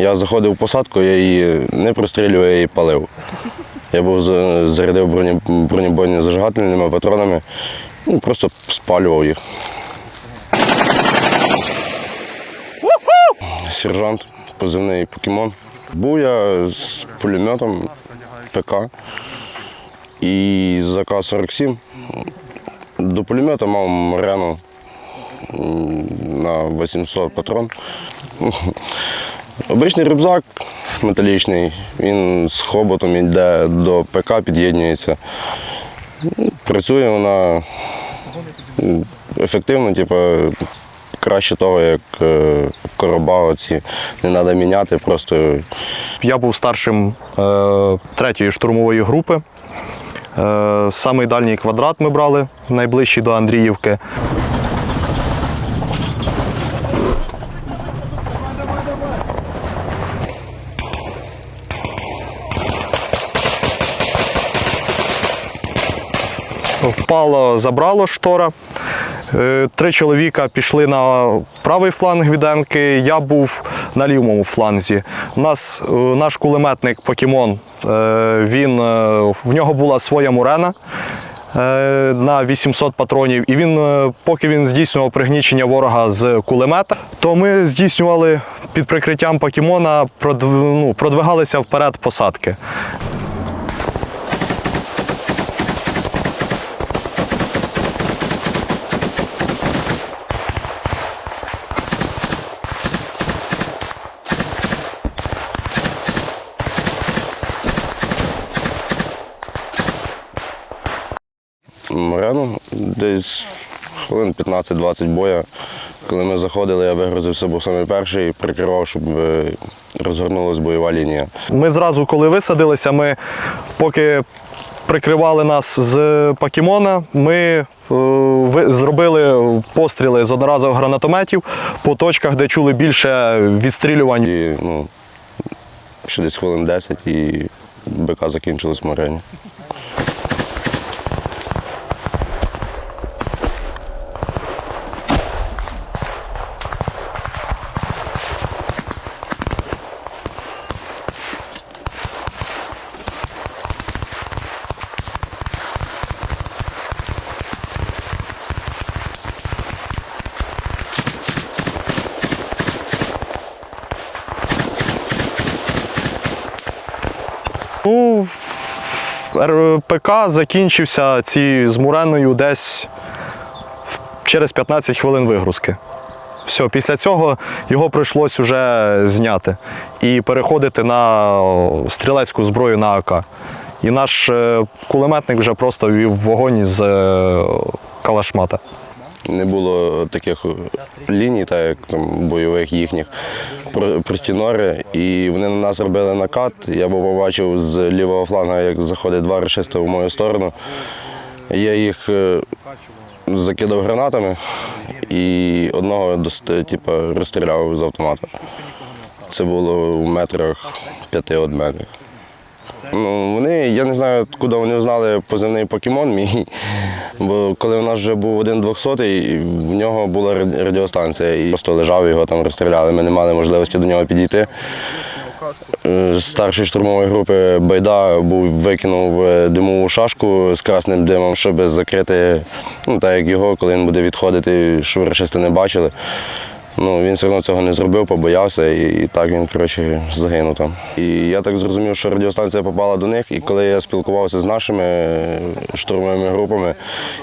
Я заходив в посадку, я її не прострілював, я її палив. Я був зарядив бронебойні зажигательними патронами, ну, просто спалював їх. Сержант, позивний покемон. Був я з пулеметом ПК і з АК-47. До пулемета мав Морену на 800 патрон. Обичний рюкзак металічний, він з хоботом йде до ПК, під'єднується. Працює вона ефективно, типу, краще того, як е, короба оці. Не треба міняти, просто Я був старшим е, третьої штурмової групи. Е, самий дальній квадрат ми брали, найближчий до Андріївки. Впало, забрало штора. Е, Три чоловіка пішли на правий фланг віденки, я був на лівому фланзі. У нас е, наш кулеметник Покемон, е, він, в нього була своя мурена на 800 патронів. І він, поки він здійснював пригнічення ворога з кулемета, то ми здійснювали під прикриттям покемона, ну, продвигалися вперед посадки. Морену десь хвилин 15-20 боя. Коли ми заходили, я вигрузився, був саме перший, прикривав, щоб е, розгорнулась бойова лінія. Ми зразу, коли висадилися, ми поки прикривали нас з покемона, ми е, зробили постріли з одноразових гранатометів по точках, де чули більше відстрілювань. І ну, ще десь хвилин 10 і БК закінчилось в Морені. Ну, РПК закінчився ці з Муреною десь через 15 хвилин вигрузки. Все, після цього його прийшлось вже зняти і переходити на стрілецьку зброю на АК. І наш е, кулеметник вже просто вів вогонь з е, калашмата. Не було таких ліній, так як там бойових їхніх про- прості нори. І вони на нас робили накат. Я був побачив з лівого фланга, як заходить два рашисти в мою сторону. Я їх е, закидав гранатами і одного типу, розстріляв з автомата. Це було в метрах п'яти від мене. Ну, вони, я не знаю, куди вони знали позивний покемон мій. Бо коли у нас вже був один 200-й, в нього була радіостанція. І просто лежав, його там розстріляли. Ми не мали можливості до нього підійти. Е, З старшої штурмової групи Байда був викинув е, димову шашку з красним димом, щоб закрити, ну так як його, коли він буде відходити, щоб не бачили. Ну, він все одно цього не зробив, побоявся, і, так він коротше, загинув там. І я так зрозумів, що радіостанція попала до них. І коли я спілкувався з нашими е, штурмовими групами,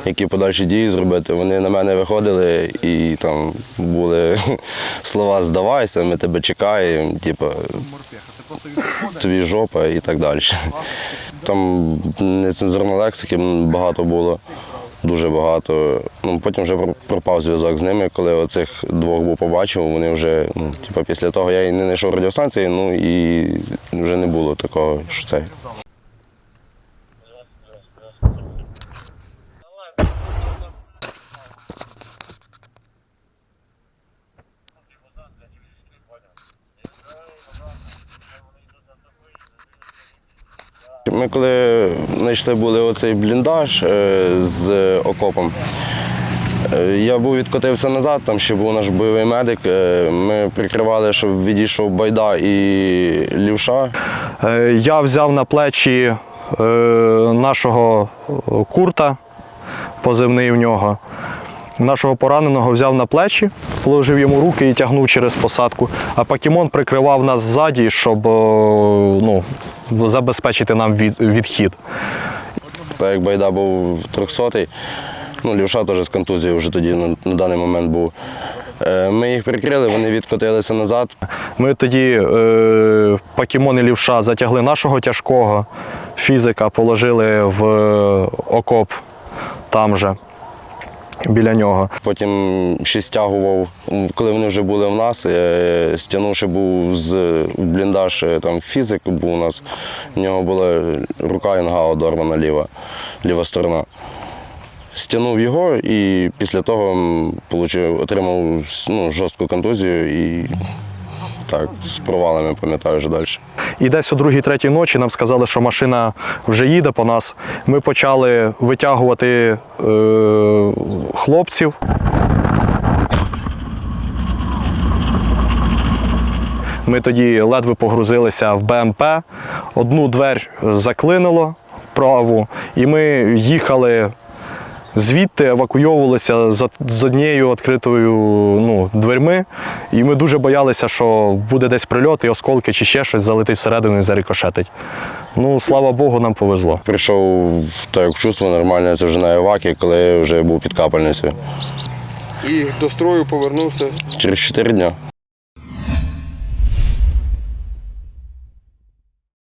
які подальші дії зробити, вони на мене виходили і там були слова Здавайся, ми тебе чекаємо, типу, тобі жопа і так далі. Там нецензурної лексики багато було. Дуже багато. Ну, потім вже про- пропав зв'язок з ними, коли оцих двох був побачив, вони вже, ну, типу, після того я і не знайшов радіостанції, ну і вже не було такого, що це. Ми коли знайшли були оцей бліндаж е, з окопом, Е, Я був відкотився назад, там ще був наш бойовий медик. Е, Ми прикривали, щоб відійшов байда і лівша. Я взяв на плечі нашого курта, позивний в нього. Нашого пораненого взяв на плечі, положив йому руки і тягнув через посадку. А Пакімон прикривав нас ззаді, щоб е, ну, забезпечити нам від- відхід. Так як байда був 300-й, ну, лівша теж з контузією вже тоді на, на даний момент був. Е, Ми їх прикрили, вони відкотилися назад. Ми тоді е, Пакімон лівша затягли нашого тяжкого фізика, положили в е, окоп там же, біля нього. Потім ще стягував, коли вони вже були в нас, е, стягнувши був з бліндаж, е, там фізик був у нас, в нього була рука інга одорвана ліва, ліва сторона. Стягнув його і після того отримав ну, жорстку контузію і так, з провалами пам'ятаю вже далі. І десь о другій третій ночі нам сказали, що машина вже їде по нас. Ми почали витягувати е, хлопців. Ми тоді ледве погрузилися в БМП. Одну двері заклинило праву, і ми їхали звідти, евакуйовувалися з, з однією відкритою ну, дверми. І ми дуже боялися, що буде десь прильот, і осколки чи ще щось залетить всередину і зарикошетить. Ну, слава Богу, нам повезло. Прийшов так, як в чувство нормальне, це вже на евакі, коли вже був під капельницею. І до строю повернувся Через 4 дні.